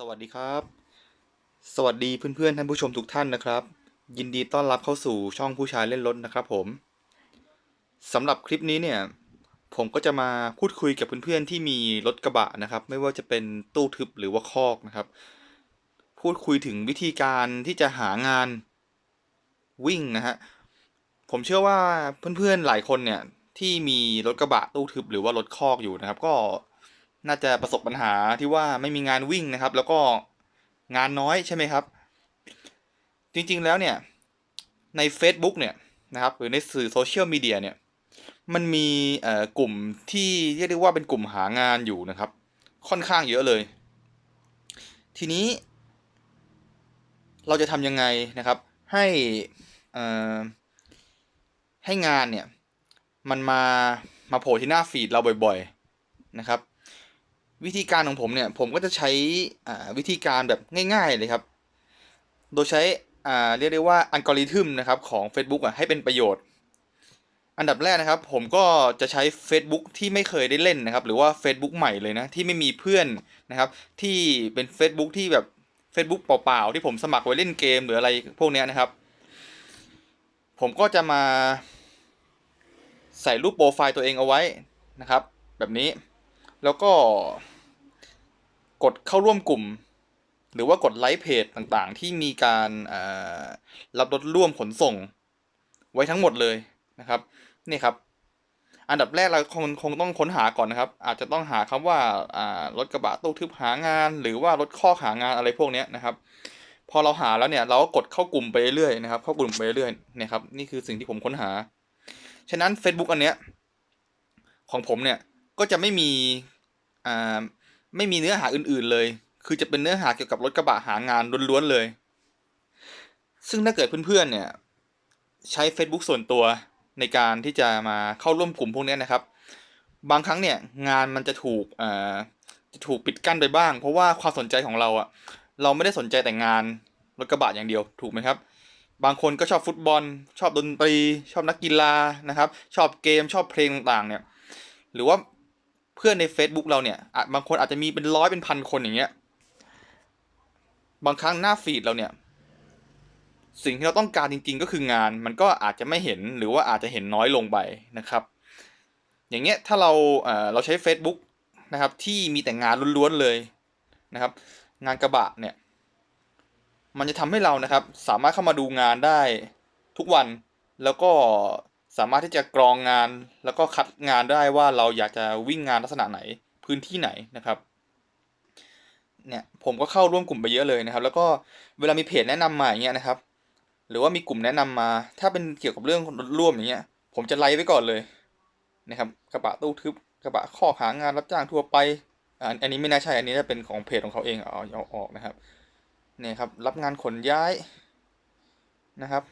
สวัสดีครับ สวัสดีเพื่อนๆท่านผู้ชมทุกท่านนะครับ ยินดีต้อนรับเข้าสู่ช่องผู้ชายเล่นรถนะครับผมสำหรับคลิปนี้เนี่ยผมก็จะมาพูดคุยกับเพื่อนๆที่มีรถกระบะนะครับ ไม่ว่าจะเป็นตู้ทึบหรือว่าคอกนะครับ พูดคุยถึงวิธีการที่จะหางานวิ่งนะฮะผมเชื่อว่าเพื่อนๆหลายคนเนี่ยที่มีรถกระบะตู้ทึบหรือว่ารถคอกอยู่นะครับ ก็ น่าจะประสบปัญหาที่ว่าไม่มีงานวิ่งนะครับ แล้วก็งานน้อยใช่ไหมครับ จริงๆแล้วเนี่ยใน Facebook เนี่ยนะครับหรือในสื่อโซเชียลมีเดียเนี่ยมันมีเอ่อกลุ่มที่เรียกได้ว่าเป็นกลุ่มหางานอยู่นะครับ ค่อนข้างเยอะเลย ทีนี้เราจะทำยังไงนะครับให้อ่อให้งานเนี่ยมันมามาโผล่ที่หน้าฟีดเราบ่อย ๆนะครับ วิธีการของผมเนี่ย ผมก็จะใช้วิธีการแบบง่าย ๆ เลยครับ โดยใช้เรียกได้ว่าอัลกอริทึมนะครับของ Facebook อะให้เป็นประโยชน์ อันดับแรกนะครับ ผมก็จะใช้ Facebook ที่ไม่เคยได้เล่นนะครับ หรือว่า Facebook ใหม่เลยนะ ที่ไม่มีเพื่อนนะครับ ที่เป็น Facebook ที่แบบ Facebook เปล่าๆ ที่ผมสมัครไว้เล่นเกมหรืออะไรพวกเนี้ยนะครับ ผมก็จะมาใส่รูปโปรไฟล์ตัวเองเอาไว้นะครับ แบบนี้ แล้วก็กดเข้าร่วมกลุ่ม หรือว่ากดไลค์เพจต่างๆ ที่มีการรับรถร่วมขนส่ง ไว้ทั้งหมดเลยนะครับนี่ครับ อันดับแรกเราคงคงต้องค้นหาก่อนนะครับ อาจจะต้องหาคำว่าอ่ารถกระบะตู้ทึบหางาน หรือว่ารถข้อหางานอะไรพวกนี้นะครับ พอเราหาแล้วเนี่ยเราก็กดเข้ากลุ่มไปเรื่อยๆนะครับ เข้ากลุ่มไปเรื่อยๆนี่ครับนี่คือสิ่งที่ผมค้นหา ฉะนั้น Facebook อันเนี้ยของผมเนี่ย ก็จะไม่มีอ่าไม่มีเนื้อหาอื่นๆเลย คือจะเป็นเนื้อหาเกี่ยวกับรถกระบะหางานล้วนๆเลย ซึ่งถ้าเกิดเพื่อนๆเนี่ยใช้ Facebook ส่วนตัวในการที่จะมาเข้าร่วมกลุ่มพวกนี้นะครับ บางครั้งเนี่ยงานมันจะถูกอ่าจะถูกปิดกั้นไปบ้าง เพราะว่าความสนใจของเราอะเราไม่ได้สนใจแต่งานรถกระบะอย่างเดียวถูกไหมครับบางคนก็ชอบฟุตบอล ชอบดนตรี ชอบนักกีฬานะครับ ชอบเกมชอบเพลงต่างๆเนี่ย หรือว่า เพื่อนใน Facebook เราเนี่ยบางคนอาจจะมีเป็นร้อยเป็นพันคนอย่างเงี้ย บางครั้งหน้าฟีดเราเนี่ย สิ่งที่เราต้องการจริง ๆ ก็คืองาน มันก็อาจจะไม่เห็นหรือว่าอาจจะเห็นน้อยลงไปนะครับ อย่างเงี้ยถ้าเราเอ่อเราใช้ Facebook นะครับ ที่มีแต่งานล้วนๆเลยนะครับ งานกระบะเนี่ย มันจะทำให้เรานะครับ สามารถเข้ามาดูงานได้ทุกวันแล้วก็ สามารถที่จะกรองงานแล้วก็คัดงานได้ว่าเราอยากจะวิ่งงานลักษณะไหนพื้นที่ไหนนะครับเนี่ยผมก็เข้าร่วมกลุ่มไปเยอะเลยนะครับ แล้วก็เวลามีเพจแนะนำมาอย่างเงี้ยนะครับ หรือว่ามีกลุ่มแนะนำมา ถ้าเป็นเกี่ยวกับเรื่องร่วมอย่างเงี้ย ผมจะไลค์ไว้ก่อนเลยนะครับ กระบะตู้ทึบกระบะข้อหางานรับจ้างทั่วไปอันนี้ไม่น่าใช่อันนี้จะเป็นของเพจของเขาเองเอาเอาออกนะครับเนี่ยครับรับงานขนย้ายนะครับ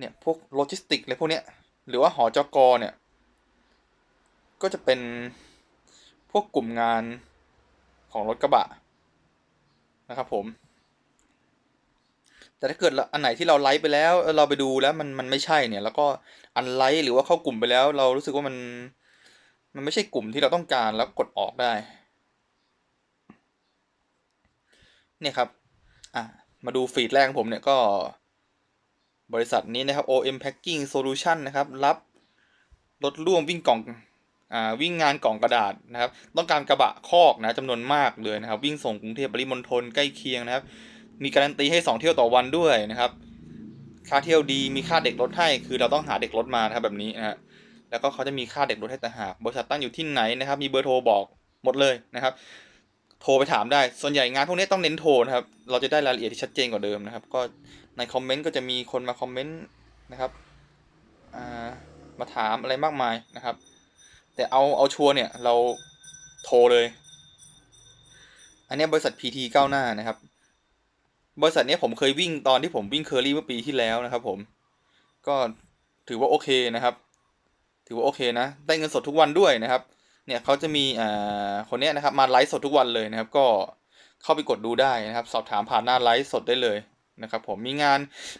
เนี่ยพวกโลจิสติกอะไรพวกเนี้ยหรือว่าหอจกเนี่ย ก็จะเป็นพวกกลุ่มงานของรถกระบะนะครับผม แต่ถ้าเกิดอันไหนที่เราไลค์ไปแล้วเราไปดูแล้วมันมันไม่ใช่เนี่ย แล้วก็อันไลค์หรือว่าเข้ากลุ่มไปแล้ว เรารู้สึกว่ามันมันไม่ใช่กลุ่มที่เราต้องการแล้วกดออกได้ เนี่ยครับ อะ มาดูฟีดแรกของผมเนี่ยก็ บริษัทนี้นะครับ OM Packing Solution นะครับ รับรถร่วมวิ่งกล่องอ่าวิ่งงานกล่องกระดาษนะครับ ต้องการกระบะคอกนะจำนวนมากเลยนะครับ วิ่งส่งกรุงเทพปริมณฑลใกล้เคียงนะครับ มีการันตีให้ 2 เที่ยวต่อวันด้วยนะครับ ค่าเที่ยวดีมีค่าเด็กรถให้ คือเราต้องหาเด็กรถมานะครับแบบนี้นะฮะแล้วก็เขาจะมีค่าเด็กรถให้ต่างหากบริษัทตั้งอยู่ที่ไหนนะครับ มีเบอร์โทรบอกหมดเลยนะครับ โทรไปถามได้ ส่วนใหญ่งานพวกนี้ต้องเน้นโทรนะครับ เราจะได้รายละเอียดที่ชัดเจนกว่าเดิมนะครับ ก็ในคอมเมนต์ก็จะมีคนมาคอมเมนต์นะครับามาถามอะไรมากมายนะครับ แต่เอาเอาชัวร์เนี่ยเราโทรเลย อันนี้บริษัท PT ก้าวหน้านะครับ บริษัทนี้ผมเคยวิ่งตอนที่ผมวิ่งเคอรี่เมื่อปีที่แล้วนะครับ ผม ก็ถือว่าโอเคนะครับ ถือว่าโอเคนะ ได้เงินสดทุกวันด้วยนะครับ เนี่ยเขาจะมีอ่าคนเนี้ยนะครับมาไลฟ์สดทุกวันเลยนะครับ ก็เข้าไปกดดูได้นะครับ สอบถามผ่านหน้าไลฟ์สดได้เลยนะครับผมมีงาน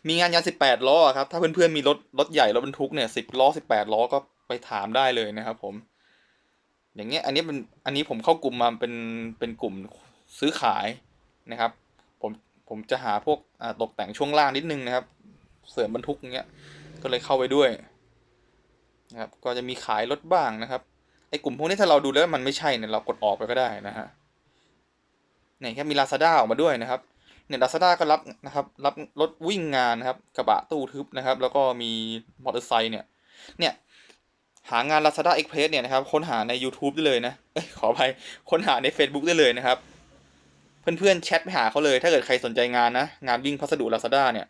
มีงานยานสิบแปดล้อครับ ถ้าเพื่อนๆมีรถรถใหญ่รถบรรทุกเนี่ยสิบล้อสิบแปดล้อก็ไปถามได้เลยนะครับผม อย่างเงี้ยอันนี้เป็นอันนี้ผมเข้ากลุ่มมาเป็นเป็นกลุ่มซื้อขายนะครับ ผมผมจะหาพวกตกแต่งช่วงล่างนิดนึงนะครับ เสริมบรรทุกเงี้ยก็เลยเข้าไปด้วยนะครับ ก็จะมีขายรถบ้างนะครับ ไอ้กลุ่มพวกนี้ถ้าเราดูแล้วมันไม่ใช่เนี่ยเรากดออกไปก็ได้นะฮะเนี่ยแค่มี Lazada ออกมาด้วยนะครับเนี่ย Lazada ก็รับนะครับรับรถวิ่งงานนะครับกระบะตู้ทึบนะครับ แล้วก็มีมอเตอร์ไซค์เนี่ย เนี่ยหางาน Lazada Express เนี่ยนะครับค้นหาใน YouTube ได้เลยนะเอ้ยขออภัยค้นหาใน Facebook ได้เลยนะครับ เพื่อนๆแชทไปหาเขาเลย ถ้าเกิดใครสนใจงานนะ งานวิ่งพัสดุ Lazada เนี่ย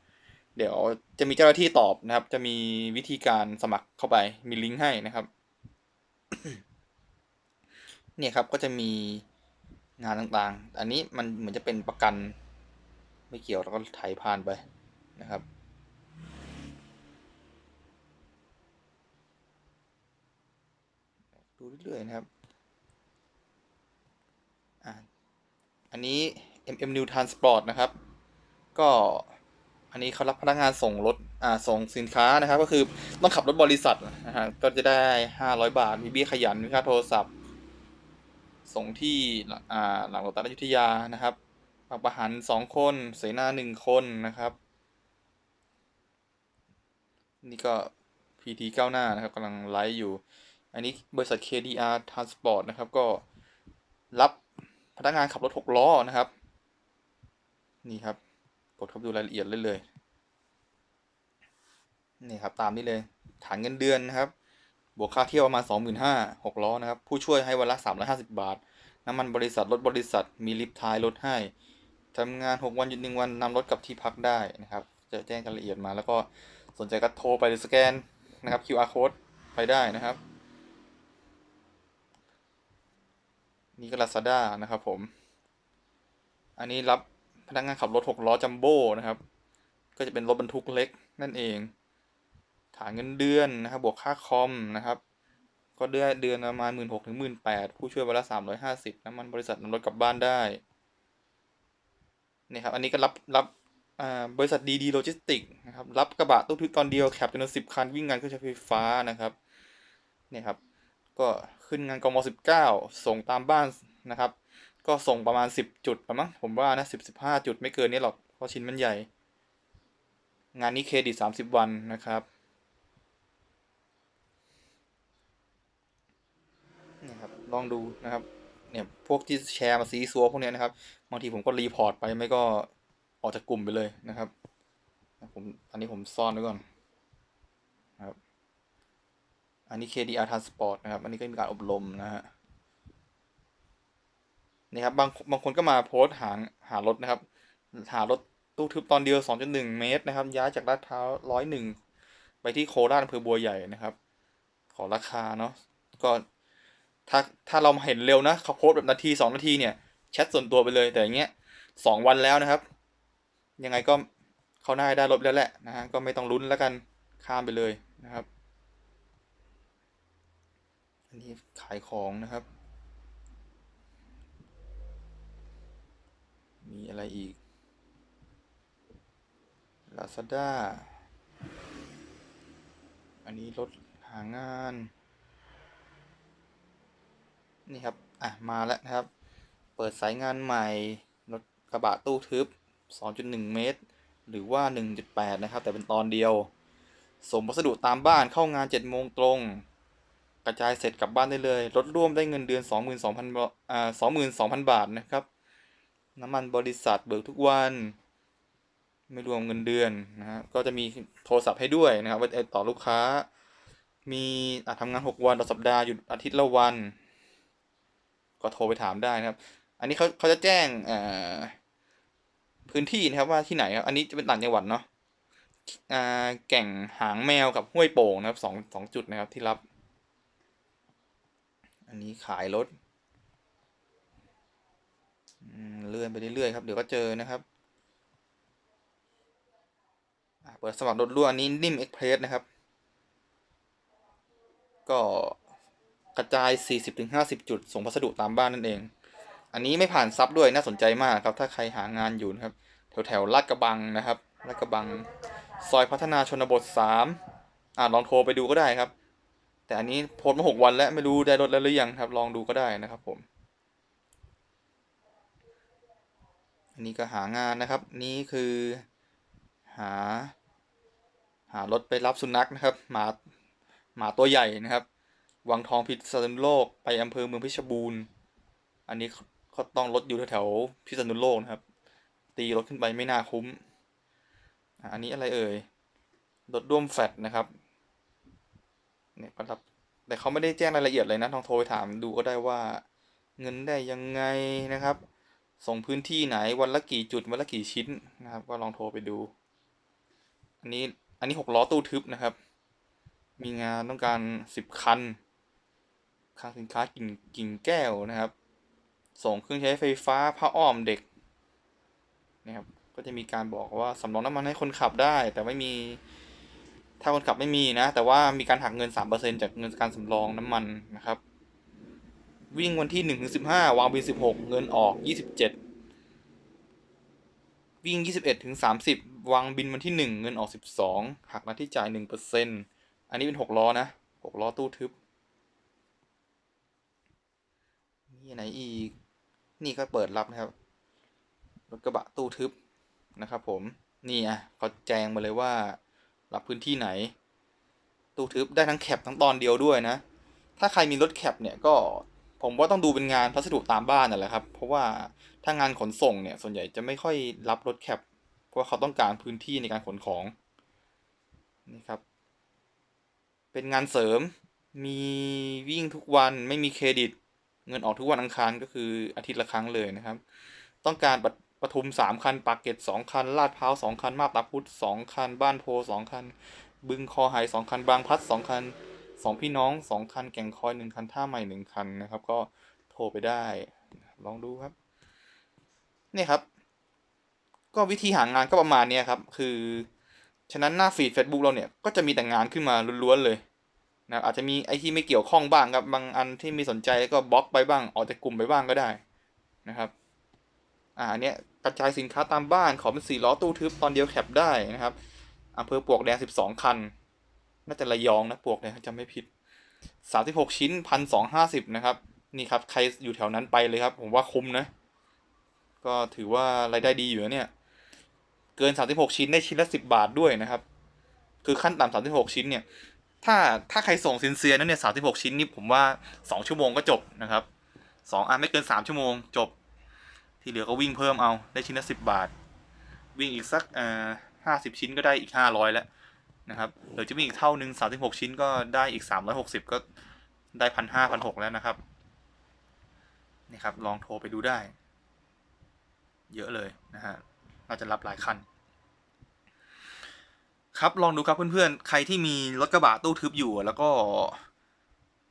เดี๋ยวจะมีเจ้าหน้าที่ตอบนะครับ จะมีวิธีการสมัครเข้าไปมีลิงก์ให้นะครับ เนี่ยครับก็จะมีงานต่างๆ อันนี้มันเหมือนจะเป็นประกันไม่เกี่ยวแล้วก็ไถผ่านไปนะครับดูเรื่อยๆนะครับอ่าอันนี้ MM New Transport นะครับ ก็อันนี้เขารับพนักงานส่งรถอ่าส่งสินค้านะครับ ก็คือต้องขับรถบริษัทนะฮะก็จะได้ห้าร้อยบาท มีเบี้ยขยัน มีค่าโทรศัพท์ ส่งที่หลังโลตัสอยุธยานะครับบางประหันสองคนเสนาหนึ่งคนนะครับ นี่ก็ PT ก้าวหน้านะครับกำลังไลฟ์อยู่ อันนี้บริษัท KDR Transport นะครับ ก็รับพนักงานขับรถหกล้อนะครับ นี่ครับ กดเข้าไปดูรายละเอียดเลยเลยนี่ครับตามนี้เลย ฐานเงินเดือนนะครับ บวกค่าเที่ยวประมาณสองหมื่นห้าหกล้อนะครับ ผู้ช่วยให้วันละสามร้อยห้าสิบาท น้ำมันบริษัทรถบริษัท มีลิฟต์ท้ายรถให้ทำงานหกวันหยุดหนึ่งวันนำรถกลับที่พักได้นะครับ จะแจ้งรายละเอียดมา แล้วก็สนใจก็โทรไปหรือสแกนนะครับ QR code ไปได้นะครับ นี่ก็ Lazada นะครับผม อันนี้รับพนักงานขับรถหกล้อจัมโบ้นะครับ ก็จะเป็นรถบรรทุกเล็กนั่นเองานเงินเดือนนะครับบวกค่าคอมนะครับ ก็เดือนเดือนประมาณหมื่นหกถึงหมื่นแปดผู้ช่วยวันละสามร้อยห้าสิบน้ำมันบริษัทนำรถกลับบ้านได้นี่ครับอันนี้ก็รับรับอ่าบริษัทดีดีโลจิสติกนะครับรับกระบะตู้ทึบตอนเดียวแคปจำนวนสิบคันวิ่งงานเครื่องใช้ไฟฟ้านะครับเนี่ยครับก็ขึ้นงานกมสิบเก้าส่งตามบ้านนะครับ ก็ส่งประมาณสิบจุดประมั้งผมว่านะสิบสิบห้าจุดไม่เกินนี้หรอกเพราะชิ้นมันใหญ่ งานนี้เครดิตสามสิบวันนะครับนี่ครับ ลองดูนะครับ เนี่ยพวกที่แชร์มาซีซัวพวกนี้นะครับบางทีผมก็รีพอร์ตไปไม่ก็ออกจากกลุ่มไปเลยนะครับผมอันนี้ผมซ่อนไว้ก่อนนะครับ อันนี้ KDR Transport นะครับ อันนี้ก็มีการอบรมนะฮะนี่ครับบางบางคนก็มาโพสต์หาหารถนะครับ หารถตู้ทึบตอนเดียว 2.1 เมตรนะครับ ย้ายจากลาดพร้าวร้อยหนึ่งไปที่โคราชอำเภอบัวใหญ่นะครับ ขอราคาเนาะก็ ถ้าถ้าเราเห็นเร็วนะเขาโพสแบบนาทีสองนาทีเนี่ยแชทส่วนตัวไปเลยแต่อย่างเงี้ยสองวันแล้วนะครับ ยังไงก็เขาน่าจะได้รถแล้วแหละนะฮะก็ไม่ต้องลุ้นแล้วกันข้ามไปเลยนะครับ อันนี้ขายของนะครับ มีอะไรอีก Lazada อันนี้รถหางาน นี่ครับ อะ มาแล้วนะครับ เปิดสายงานใหม่รถกระบะตู้ทึบ 2.1 เมตร หรือว่า 1.8 นะครับ แต่เป็นตอนเดียว ส่งพัสดุตามบ้านเข้างาน 7 โมงตรง กระจายเสร็จกลับบ้านได้เลย รถร่วมได้เงินเดือน 22,000บาทอ่า22,000 บาทนะครับ น้ำมันบริษัทเบิกทุกวัน ไม่รวมเงินเดือนนะฮะ ก็จะมีโทรศัพท์ให้ด้วยนะครับไว้ต่อลูกค้า มีอะทำงานหกวันต่อสัปดาห์หยุดอาทิตย์ละวัน ก็โทรไปถามได้นะครับ อันนี้เขาเขาจะแจ้งอพื้นที่นะครับว่าที่ไหนครับ อันนี้จะเป็นต่างจังหวัดเนาะแก่งหางแมวกับห้วยโป่งนะครับสองสองจุดนะครับที่รับ อันนี้ขายรถเลื่อนไปเรื่อยๆครับ เดี๋ยวก็เจอนะครับเปิดสมัครรถรั่วอันนี้นิ่มเอ็กเพรสนะครับ ก็ กระจาย 40-50 จุด ส่งพัสดุตามบ้านนั่นเอง อันนี้ไม่ผ่านซับด้วยน่าสนใจมากครับ ถ้าใครหางานอยู่นะครับ แถวแถวลาดกระบังนะครับลาดกระบัง ซอยพัฒนาชนบท 3อ่าลองโทรไปดูก็ได้ครับ แต่อันนี้โพสต์มา6วันแล้วไม่รู้ได้รถแล้วหรือยังครับ ลองดูก็ได้นะครับผม อันนี้ก็หางานนะครับ นี่คือหา หารถไปรับสุนัขนะครับ หมาหมาตัวใหญ่นะครับ วังทองพิษณุโลกไปอำเภอเมืองเพชรบูรณ์อันนี้เขาต้องรถอยู่แถวๆพิษณุโลกนะครับ ตีรถขึ้นไปไม่น่าคุ้ม อันนี้อะไรเอ่ยรถร่วมแฟดนะครับเนี่ยก็รับแต่เขาไม่ได้แจ้งรายละเอียดเลยนะลองโทรไปถามดูก็ได้ว่า เงินได้ยังไงนะครับ ส่งพื้นที่ไหนวันละกี่จุดวันละกี่ชิ้นนะครับ ก็ลองโทรไปดู อันนี้อันนี้หกล้อตู้ทึบนะครับ มีงานต้องการสิบคัน คลังสินค้ากิ่งกิ่งแก้วนะครับ ส่งเครื่องใช้ไฟฟ้าผ้าอ้อมเด็กนะครับก็จะมีการบอกว่าสำรองน้ำมันให้คนขับได้ แต่ไม่มีถ้าคนขับไม่มีนะ แต่ว่ามีการหักเงิน 3%จากเงินการสำรองน้ำมันนะครับ วิ่งวันที่1ถึง15 วางบิน 16 เงินออก 27 วิ่ง 21ถึง30 วางบินวันที่ 1 เงินออก 12 หักหน้าที่จ่าย 1%อันนี้เป็น 6 ล้อนะ 6 ล้อตู้ทึบ นี่ไหนอีก นี่ก็เปิดรับนะครับ รถกระบะตู้ทึบนะครับผม นี่อะเขาแจ้งมาเลยว่า รับพื้นที่ไหน ตู้ทึบได้ทั้งแคปทั้งตอนเดียวด้วยนะ ถ้าใครมีรถแคปเนี่ยก็ผมว่าต้องดูเป็นงานพัสดุตามบ้านนั่นแหละครับ เพราะว่าถ้างานขนส่งเนี่ยส่วนใหญ่จะไม่ค่อยรับรถแคป เพราะาเขาต้องการพื้นที่ในการขนของนี่ครับ เป็นงานเสริมมีวิ่งทุกวันไม่มีเครดิต เงินออกทุกวันอังคารก็คืออาทิตย์ละครั้งเลยนะครับ ต้องการปปทุมสามคันปากเกร็ดสองคัน ลาดพร้าวสองคัน มาบตาพุธสองคัน บ้านโพสองคัน บึงคอหายสองคัน บางพัดสองคันสองพี่น้องสองคัน แก่งคอยหนึ่งคัน ท่าใหม่หนึ่งคันนะครับ ก็โทรไปได้ ลองดูครับ นี่ครับ ก็วิธีหางานก็ประมาณนี้ครับ คือ ฉะนั้นหน้าฟีด Facebook เราเนี่ย ก็จะมีแต่งานขึ้นมาล้วนๆเลย นะอาจจะมีไอที่ไม่เกี่ยวข้องบ้างครับบางอันที่มีสนใจก็บล็อกไปบ้างออกจากกลุ่มไปบ้างก็ได้นะครับอ่าอันเนี้ยกระจายสินค้าตามบ้านขอเป็นสี่ล้อตู้ทึบตอนเดียวแคปได้นะครับอำเภอปลวกแดงสิบสองคัน น่าจะระยองนะปลวกแดงจำไม่ผิดสามสิบหกชิ้นพันสองห้าสิบนะครับ นี่ครับใครอยู่แถวนั้นไปเลยครับ ผมว่าคุ้มนะ ก็ถือว่ารายได้ดีอยู่นะเนี่ย เกินสามสิบหกชิ้นได้ชิ้นละสิบบาทด้วยนะครับ คือขั้นต่ำสามสิบหกชิ้นเนี่ย ถ้าถ้าใครส่งซินเซียนั้นเนี่ยสามสิบหกชิ้นนี่ผมว่าสองชั่วโมงก็จบนะครับสองอันไม่เกินสามชั่วโมงจบ ที่เหลือก็วิ่งเพิ่มเอาได้ชิ้นละสิบบาท วิ่งอีกสักเอ่อห้าสิบชิ้นก็ได้อีกห้าร้อยแล้วนะครับเดี๋ยวจะวิ่งอีกเท่านึงสามสิบหกชิ้นก็ได้อีกสามร้อยหกสิบก็ได้พันห้าพันหกแล้วนะครับนี่ครับลองโทรไปดูได้ เยอะเลยนะฮะเราจะรับหลายคัน ครับลองดูครับเพื่อนๆ ใครที่มีรถกระบะตู้ทึบอยู่แล้วก็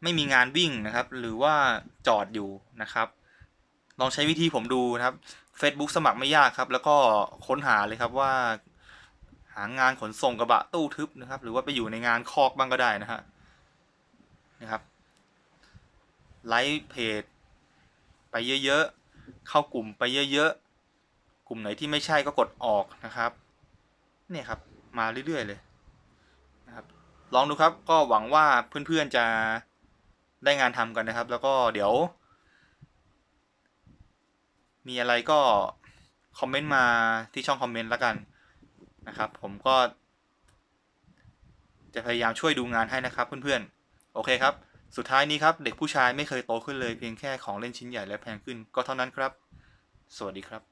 ไม่มีงานวิ่งนะครับ หรือว่าจอดอยู่นะครับ ลองใช้วิธีผมดูนะครับ Facebook สมัครไม่ยากครับ แล้วก็ค้นหาเลยครับว่า หางานขนส่งกระบะตู้ทึบนะครับ หรือว่าไปอยู่ในงานคอกบ้างก็ได้นะฮะนะครับไลค์เพจไปเยอะๆ เข้ากลุ่มไปเยอะๆ กลุ่มไหนที่ไม่ใช่ก็กดออกนะครับ เนี่ยครับ มาเรื่อยๆเลยนะครับลองดูครับก็หวังว่าเพื่อนๆจะได้งานทำกันนะครับ แล้วก็เดี๋ยว มีอะไรก็คอมเมนต์มาที่ช่องคอมเมนต์แล้วกันนะครับ ผมก็ จะพยายามช่วยดูงานให้นะครับเพื่อนๆ โอเคครับ สุดท้ายนี้ครับ เด็กผู้ชายไม่เคยโตขึ้นเลยเพียงแค่ของเล่นชิ้นใหญ่และแพงขึ้นก็เท่านั้นครับ สวัสดีครับ